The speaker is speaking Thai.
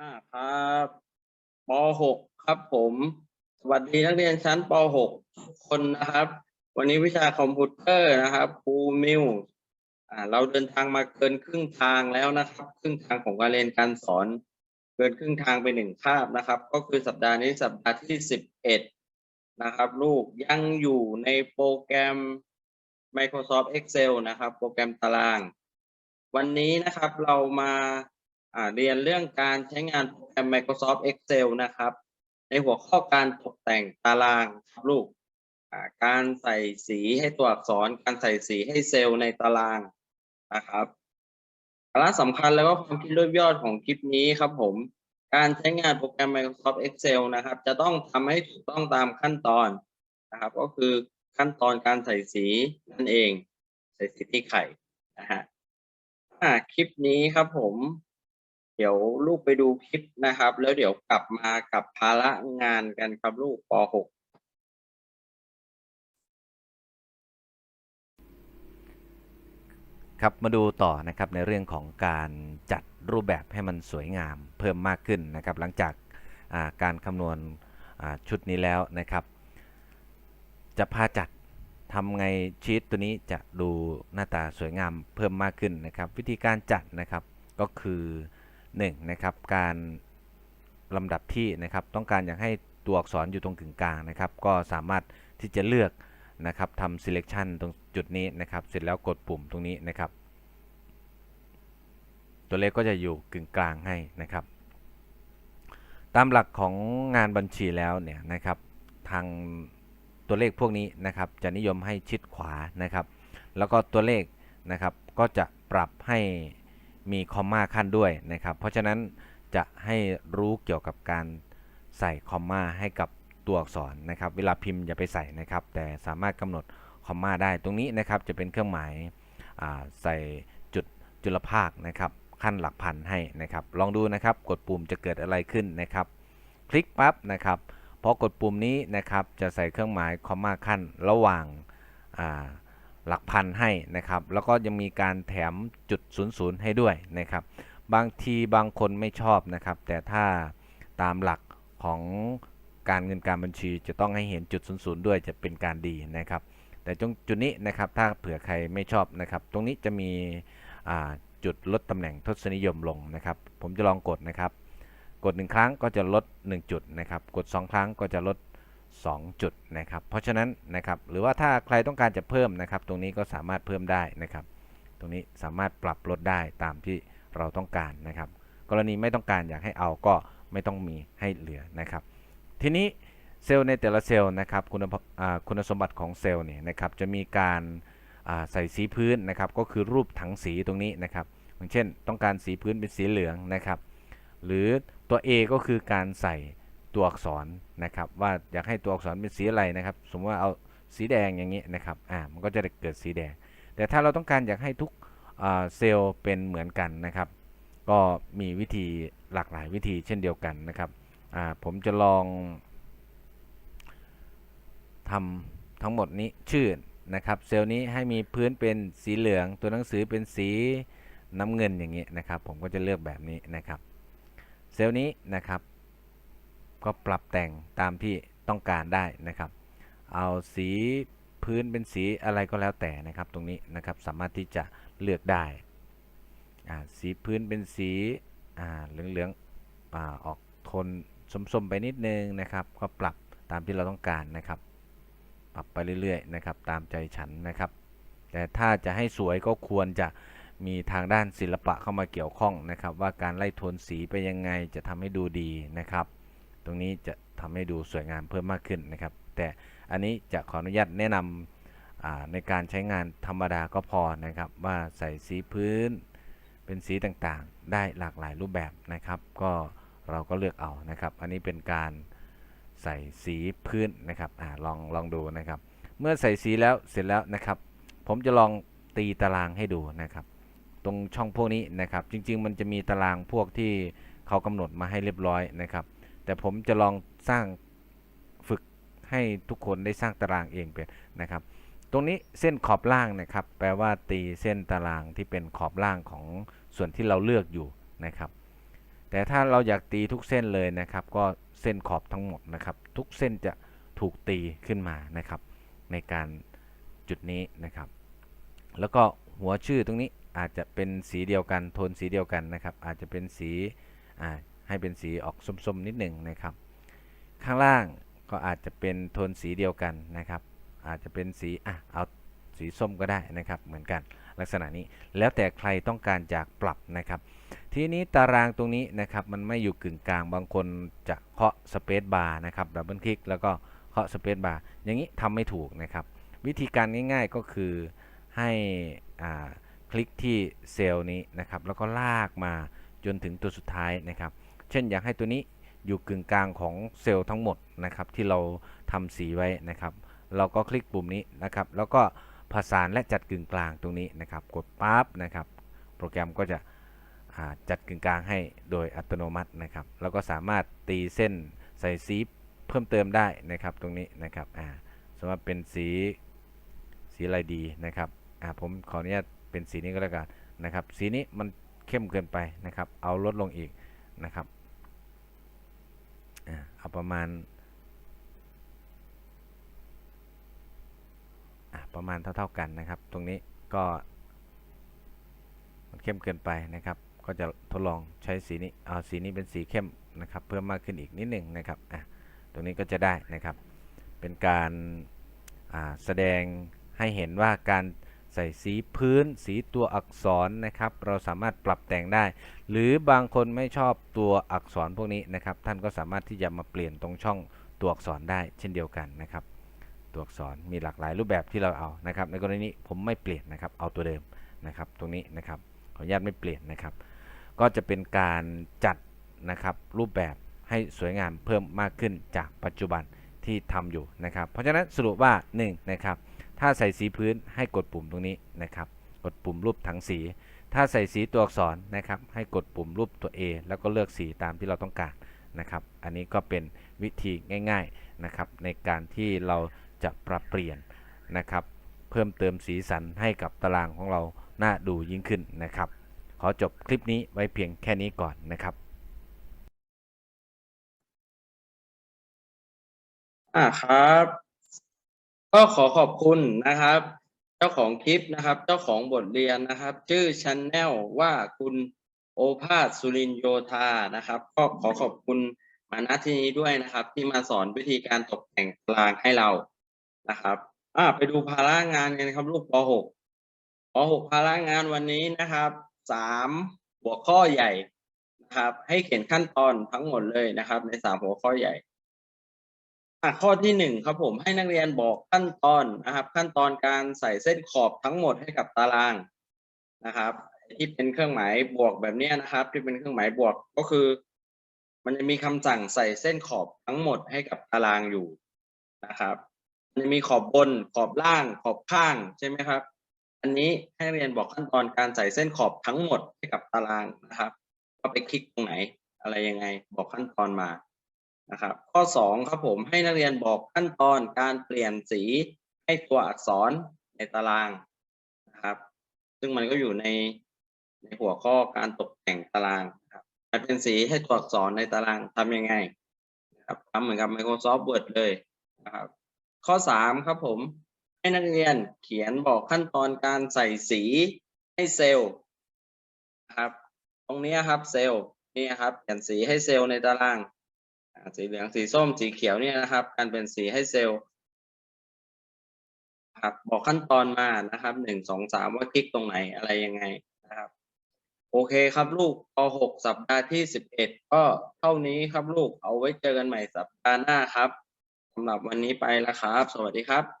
ครับป .6 ครับผม สวัสดีนักเรียนชั้นป .6 คนนะครับ วันนี้วิชาคอมพิวเตอร์นะครับครูมิวอ่าเราเดินทางมาเกินครึ่งทางแล้วนะครับ ครึ่งทางของการเรียนการสอน เกินครึ่งทางไปหนึ่งคาบนะครับ ก็คือสัปดาห์นี้สัปดาห์ที่สิบเอ็ดนะครับ ลูกยังอยู่ในโปรแกรม Microsoft Excel นะครับ โปรแกรมตาราง วันนี้นะครับเรามา เรียนเรื่องการใช้งานโปรแกรม Microsoft Excel นะครับ ในหัวข้อการตกแต่งตารางครับลูกอ่าการใส่สีให้ตัวอักษร การใส่สีให้เซลล์ในตารางนะครับสาระสำคัญแล้วก็ความคิดรวบยอดของคลิปนี้ครับผม การใช้งานโปรแกรม Microsoft Excel นะครับ จะต้องทำให้ถูกต้องตามขั้นตอนนะครับ ก็คือขั้นตอนการใส่สีนั่นเอง ใส่สีที่ไข่นะฮะอ่าคลิปนี้ครับผม ดี๋ยวลูกไปดูคลิปนะครับ แล้วเดี๋ยวกลับมากับภาระงานกันครับลูกป .6 ครับมาดูต่อนะครับในเรื่องของการจัดรูปแบบให้มันสวยงามเพิ่มมากขึ้นนะครับ หลังจากาการคำนวณชุดนี้แล้วนะครับ จะพาจัดทำไงชีตตัวนี้จะดูหน้าตาสวยงามเพิ่มมากขึ้นนะครับ วิธีการจัดนะครับก็คือ 1นะครับการลำดับที่นะครับต้องการอยากให้ตัวอักษรอยู่ตรงกึ่งกลางนะครับ ก็สามารถที่จะเลือกนะครับทำ selection ตรงจุดนี้นะครับ เสร็จแล้วกดปุ่มตรงนี้นะครับ ตัวเลขก็จะอยู่กึ่งกลางให้นะครับ ตามหลักของงานบัญชีแล้วเนี่ยนะครับ ทางตัวเลขพวกนี้นะครับ จะนิยมให้ชิดขวานะครับ แล้วก็ตัวเลขนะครับก็จะปรับให้ มีคอมมาขั้นด้วยนะครับ เพราะฉะนั้นจะให้รู้เกี่ยวกับการใส่คอมมาให้กับตัวอักษรนะครับ เวลาพิมพ์อย่าไปใส่นะครับ แต่สามารถกำหนดคอมมาได้ตรงนี้นะครับจะเป็นเครื่องหมายาใส่จุดจุลภาคนะครับขั้นหลักพันให้นะครับ ลองดูนะครับ กดปุ่มจะเกิดอะไรขึ้นนะครับ คลิกปั๊บนะครับพอกดปุ่มนี้นะครับจะใส่เครื่องหมายคอมมาขั้นระหว่างา หลักพันให้นะครับ แล้วก็ยังมีการแถมจุด00ให้ด้วยนะครับ บางทีบางคนไม่ชอบนะครับ แต่ถ้าตามหลักของการเงินการบัญชีจะต้องให้เห็นจุด00ด้วยจะเป็นการดีนะครับ แต่ตรงจุดนี้นะครับถ้าเผื่อใครไม่ชอบนะครับ ตรงนี้จะมีจุดลดตำแหน่งทศนิยมลงนะครับ ผมจะลองกดนะครับ กด 1 ครั้งก็จะลด 1 จุดนะครับ กด 2 ครั้งก็จะลด 2 จุดนะครับ เพราะฉะนั้นนะครับหรือว่าถ้าใครต้องการจะเพิ่มนะครับ ตรงนี้ก็สามารถเพิ่มได้นะครับ ตรงนี้สามารถปรับลดได้ตามที่เราต้องการนะครับ กรณีไม่ต้องการอยากให้เอาก็ไม่ต้องมีให้เหลือนะครับ ทีนี้เซลล์ในแต่ละเซลล์นะครับคุณคุณสมบัติของเซลล์เนี่ยนะครับจะมีการใส่สีพื้นนะครับก็คือรูปถังสีตรงนี้นะครับอย่างเช่น ต้องการสีพื้นเป็นสีเหลืองนะครับ หรือตัว A ก็คือการใส่ ตัวอักษรนะครับ ว่าอยากให้ตัวอักษรเป็นสีอะไรนะครับ สมมติว่าเอาสีแดงอย่างนี้นะครับอ่ามันก็จะเกิดสีแดง แต่ถ้าเราต้องการอยากให้ทุกเซลล์เป็นเหมือนกันนะครับ ก็มีวิธีหลากหลายวิธีเช่นเดียวกันนะครับอ่าผมจะลองทำทั้งหมดนี้ชื่อนะครับ เซลล์นี้ให้มีพื้นเป็นสีเหลือง ตัวหนังสือเป็นสีน้ำเงินอย่างนี้นะครับ ผมก็จะเลือกแบบนี้นะครับ เซลล์นี้นะครับ ก็ปรับแต่งตามที่ต้องการได้นะครับ เอาสีพื้นเป็นสีอะไรก็แล้วแต่นะครับ ตรงนี้นะครับสามารถที่จะเลือกได้ สีพื้นเป็นสีเหลืองๆอออกโทนส้มๆไปนิดนึงนะครับ ก็ปรับตามที่เราต้องการนะครับ ปรับไปเรื่อยๆนะครับ ตามใจฉันนะครับ แต่ถ้าจะให้สวยก็ควรจะมีทางด้านศิลปะเข้ามาเกี่ยวข้องนะครับ ว่าการไล่โทนสีไปยังไงจะทำให้ดูดีนะครับ ตรงนี้จะทำให้ดูสวยงามเพิ่มมากขึ้นนะครับ แต่อันนี้จะขออนุญาตแนะนำอ่าในการใช้งานธรรมดาก็พอนะครับ ว่าใส่สีพื้นเป็นสีต่างๆ ได้หลากหลายรูปแบบนะครับ ก็เราก็เลือกเอานะครับ อันนี้เป็นการใส่สีพื้นนะครับอลองลองดูนะครับ เมื่อใส่สีแล้วเสร็จแล้วนะครับ ผมจะลองตีตารางให้ดูนะครับ ตรงช่องพวกนี้นะครับ จริง ๆ มันจะมีตารางพวกที่เขากำหนดมาให้เรียบร้อยนะครับ แต่ผมจะลองสร้างฝึกให้ทุกคนได้สร้างตารางเองเป็นนะครับ ตรงนี้เส้นขอบล่างนะครับ แปลว่าตีเส้นตารางที่เป็นขอบล่างของส่วนที่เราเลือกอยู่นะครับ แต่ถ้าเราอยากตีทุกเส้นเลยนะครับ ก็เส้นขอบทั้งหมดนะครับ ทุกเส้นจะถูกตีขึ้นมานะครับ ในการจุดนี้นะครับ แล้วก็หัวชื่อตรงนี้อาจจะเป็นสีเดียวกันโทนสีเดียวกันนะครับ อาจจะเป็นสีอ่า ให้เป็นสีออกส้มๆนิดหนึ่งนะครับ ข้างล่างก็อาจจะเป็นโทนสีเดียวกันนะครับ อาจจะเป็นสีอะเอาสีส้มก็ได้นะครับเหมือนกันลักษณะนี้แล้วแต่ใครต้องการจากปรับนะครับ ทีนี้ตารางตรงนี้นะครับมันไม่อยู่กึ่งกลางบางคนจะเคาะสเปซบาร์นะครับดับเบิลคลิกแล้วก็เคาะสเปซบาร์อย่างนี้ทำไม่ถูกนะครับ วิธีการง่ายๆก็คือให้อ่าคลิกที่เซลล์นี้นะครับแล้วก็ลากมาจนถึงตัวสุดท้ายนะครับ เช่นอยากให้ตัวนี้อยู่กึ่งกลางของเซลล์ทั้งหมดนะครับที่เราทำสีไว้นะครับ เราก็คลิกปุ่มนี้นะครับ แล้วก็ผสานและจัดกึ่งกลางตรงนี้นะครับ กดปั๊บนะครับ โปรแกรมก็จะจัดกึ่งกลางให้โดยอัตโนมัตินะครับ แล้วก็สามารถตีเส้นใส่สีเพิ่มเติมได้นะครับตรงนี้นะครับอ่าสมมติเป็นสีสีอะไรดีนะครับอ่าผมขออนุญาตเป็นสีนี้ก็แล้วกันนะครับ สีนี้มันเข้มเกินไปนะครับ เอาลดลงอีกนะครับ เอาประมาณประมาณเท่าๆกันนะครับ ตรงนี้ก็มันเข้มเกินไปนะครับ ก็จะทดลองใช้สีนี้เอาสีนี้เป็นสีเข้มนะครับ เพิ่มมากขึ้นอีกนิดหนึ่งนะครับอะตรงนี้ก็จะได้นะครับ เป็นการาแสดงให้เห็นว่าการ ใส่สีพื้น สีตัวอักษรนะครับ เราสามารถปรับแต่งได้ หรือบางคนไม่ชอบตัวอักษรพวกนี้นะครับ ท่านก็สามารถที่จะมาเปลี่ยนตรงช่องตัวอักษรได้เช่นเดียวกันนะครับ ตัวอักษรมีหลากหลายรูปแบบที่เราเอานะครับ ในกรณีนี้ผมไม่เปลี่ยนนะครับ เอาตัวเดิมนะครับ ตรงนี้นะครับ ขออนุญาตไม่เปลี่ยนนะครับ ก็จะเป็นการจัดนะครับรูปแบบให้สวยงามเพิ่มมากขึ้นจากปัจจุบันที่ทำอยู่นะครับ เพราะฉะนั้นสรุปว่า1นะครับ ถ้าใส่สีพื้นให้กดปุ่มตรงนี้นะครับ กดปุ่มรูปถังสี ถ้าใส่สีตัวอักษรนะครับ ให้กดปุ่มรูปตัว A แล้วก็เลือกสีตามที่เราต้องการนะครับ อันนี้ก็เป็นวิธีง่าย ๆนะครับ ในการที่เราจะปรับเปลี่ยนนะครับ เพิ่มเติมสีสันให้กับตารางของเราน่าดูยิ่งขึ้นนะครับ ขอจบคลิปนี้ไว้เพียงแค่นี้ก่อนนะครับอ่าครับ ก็ขอขอบคุณนะครับ เจ้าของคลิปนะครับ เจ้าของบทเรียนนะครับ ชื่อชันแนลว่าคุณโอภาสสุรินโยธานะครับ ก็ขอขอบคุณมาณที่นี้ด้วยนะครับ ที่มาสอนวิธีการตกแต่งตารางให้เรานะครับอ่าไปดูภาระงานกันครับ ลูกป .6 ป .6 ภาระงานวันนี้นะครับสามหัวข้อใหญ่นะครับ ให้เขียนขั้นตอนทั้งหมดเลยนะครับ ในสามหัวข้อใหญ่ ข้อที่หนึ่งครับผมให้นักเรียนบอกขั้นตอนนะครับ ขั้นตอนการใส่เส้นขอบทั้งหมดให้กับตารางนะครับ ที่เป็นเครื่องหมายบวกแบบนี้นะครับ ที่เป็นเครื่องหมายบวกก็คือ มันจะมีคำสั่งใส่เส้นขอบทั้งหมดให้กับตารางอยู่นะครับ มันจะมีขอบบนขอบล่างขอบข้างใช่ไหมครับ อันนี้ให้เรียนบอกขั้นตอนการใส่เส้นขอบทั้งหมดให้กับตารางนะครับว่าไปคลิกตรงไหน อะไรยังไงบอกขั้นตอนมา นะครับ ข้อสองครับผมให้นักเรียนบอกขั้นตอนการเปลี่ยนสีให้ตัวอักษรในตารางนะครับ ซึ่งมันก็อยู่ในในหัวข้อการตกแต่งตารางครับการเป็นสีให้ตัวอักษรในตารางทำยังไงนะครับทำเหมือนกับ Microsoft Word เลยนะครับ ข้อสามครับผมให้นักเรียนเขียนบอกขั้นตอนการใส่สีให้เซลล์นะครับ ตรงนี้ครับเซลล์นี่ครับเขียนสีให้เซลล์ในตาราง สีเหลืองสีส้มสีเขียวเนี่ยนะครับ การเป็นสีให้เซลล์ครับบอกขั้นตอนมานะครับหนึ่งสองสามว่าคลิกตรงไหนอะไรยังไงนะครับ โอเคครับลูกป .6 สัปดาห์ที่สิบเอ็ดก็เท่านี้ครับลูกเอาไว้เจอกันใหม่สัปดาห์หน้าครับสำหรับวันนี้ไปแล้วครับ สวัสดีครับ